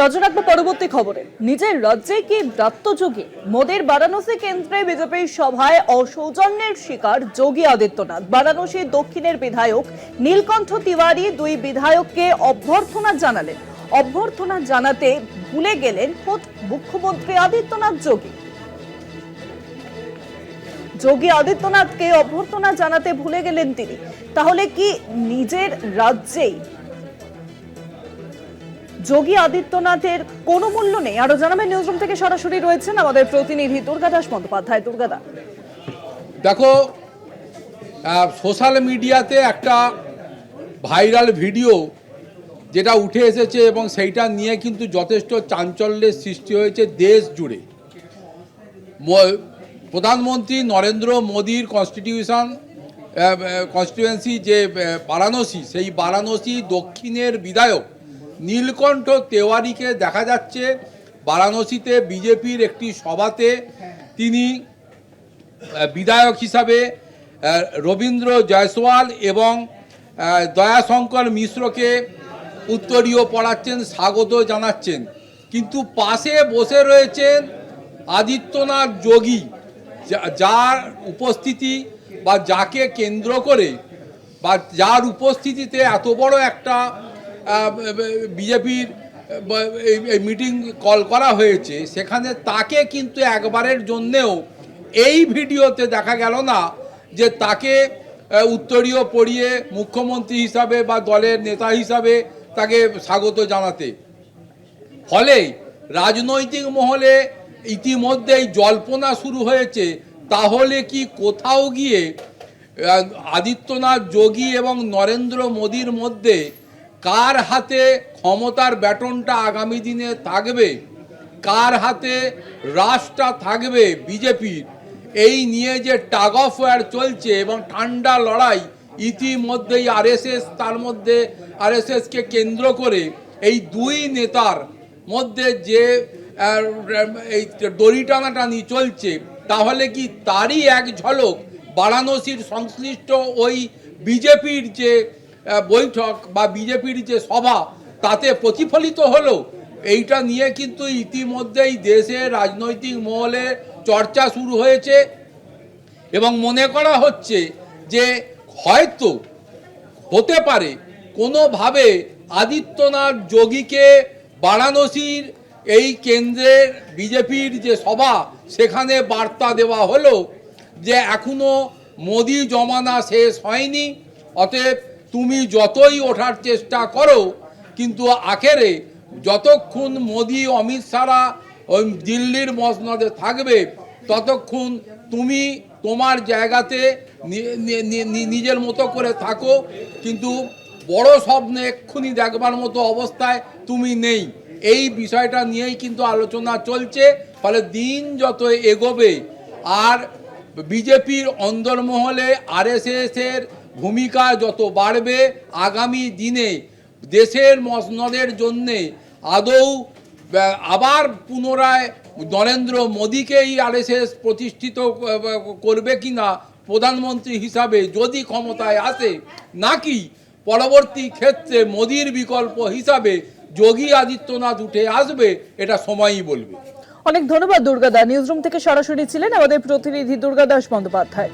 নজর রাখব পরবর্তী খবরে। নিজের রাজ্যে কি ব্রাত্যযোগী মোদীর বারাণসী কেন্দ্রে বিজেপির সভায় অসৌজন্যের শিকার যোগী আদিত্যনাথ। বারাণসী দক্ষিণের বিধায়ক নীলকণ্ঠ তিওয়ারি দুই বিধায়ককে অভ্যর্থনা জানালেন। অভ্যর্থনা জানাতে ভুলে গেলেন খোদ মুখ্যমন্ত্রী আদিত্যনাথ যোগী। যোগী আদিত্যনাথকে অভ্যর্থনা জানাতে ভুলে গেলেন তিনি। তাহলে কি নিজের রাজ্যেই যোগী আদিত্যনাথের কোনো মূল্য নেই। আরও জানাবেন নিউজরুম থেকে সরাসরি রয়েছেন আমাদের প্রতিনিধি দুর্গাদাস বন্দ্যোপাধ্যায়। দুর্গাদা দেখো সোশ্যাল মিডিয়াতে একটা ভাইরাল ভিডিও যেটা উঠে এসেছে এবং সেইটা নিয়ে কিন্তু যথেষ্ট চাঞ্চল্যের সৃষ্টি হয়েছে দেশ জুড়ে। প্রধানমন্ত্রী নরেন্দ্র মোদীর কনস্টিটিউশন কনস্টিটুয়েন্সি যে বারাণসী, সেই বারাণসী দক্ষিণের বিধায়ক নীলকণ্ঠ তেওয়ারিকে দেখা যাচ্ছে বারাণসীতে বিজেপির একটি সভাতে। তিনি বিধায়ক হিসাবে রবীন্দ্র জয়সওয়াল এবং দয়াশঙ্কর মিশ্রকে উত্তরীয় পড়াচ্ছেন স্বাগত জানাচ্ছেন। কিন্তু পাশে বসে রয়েছেন আদিত্যনাথ যোগী যা- যার উপস্থিতি বা যাকে কেন্দ্র করে বা যার উপস্থিতিতে এত বড় একটা বিজেপির এই মিটিং কল করা হয়েছে, সেখানে তাকে কিন্তু একবারের জন্যেও এই ভিডিওতে দেখা গেল না যে তাকে উত্তরীয় পড়িয়ে মুখ্যমন্ত্রী হিসাবে বা দলের নেতা হিসাবে তাকে স্বাগত জানাতে। ফলে রাজনৈতিক মহলে ইতিমধ্যেই জল্পনা শুরু হয়েছে, তাহলে কি কোথাও গিয়ে আদিত্যনাথ যোগী এবং নরেন্দ্র মোদীর মধ্যে কার হাতে ক্ষমতার ব্যাটনটা আগামী দিনে থাকবে? কার হাতে রাশটা থাকবে বিজেপির? এই নিয়ে যে টাগ অফ ওয়ার চলছে এবং ঠান্ডা লড়াই ইতিমধ্যেই আরএসএস তার মধ্যে আর আরএসএসকে কেন্দ্র করে এই দুই নেতার মধ্যে যে এই দড়ি টানাটানি চলছে, তাহলে কি তারই এক ঝলক বারাণসীর সংশ্লিষ্ট ওই বিজেপির যে বৈঠক বা বিজেপির যে সভা, তাতে প্রতিফলিত হলো। এইটা নিয়ে কিন্তু ইতিমধ্যেই দেশের রাজনৈতিক মহলে চর্চা শুরু হয়েছে এবং মনে করা হচ্ছে যে হয়তো হতে পারে কোনোভাবে আদিত্যনাথ যোগীকে বারাণসীর এই কেন্দ্রের বিজেপির যে সভা, সেখানে বার্তা দেওয়া হলো যে এখনও মোদি জমানা শেষ হয়নি, অতএব তুমি যতই ওঠার চেষ্টা করো, কিন্তু আখেরে যতক্ষণ মোদি, অমিত শাহরা ওই দিল্লির মসনদে থাকবে, ততক্ষণ তুমি তোমার জায়গাতে নিজের মতো করে থাকো, কিন্তু বড় স্বপ্নে এক্ষুনি দেখবার মতো অবস্থায় তুমি নেই। এই বিষয়টা নিয়েই কিন্তু আলোচনা চলছে, ফলে দিন যত এগোবে, আর বিজেপির অন্দরমহলে আরএসএসের ভূমিকা যত বাড়বে, আগামী দিনে দেশের মসনদের জন্যে আদৌ আবার পুনরায় নরেন্দ্র মোদীকেই আরএসএস প্রতিষ্ঠিত করবে কিনা প্রধানমন্ত্রী হিসাবে যদি ক্ষমতায় আসে, নাকি পরবর্তী ক্ষেত্রে মোদীর বিকল্প হিসাবে যোগী আদিত্যনাথ উঠে আসবে, এটা সময়ই বলবে। অনেক ধন্যবাদ দুর্গাদা নিউজরুম থেকে সরাসরি ছিলেন আমাদের প্রতিনিধি দুর্গাদাস বন্দ্যোপাধ্যায়।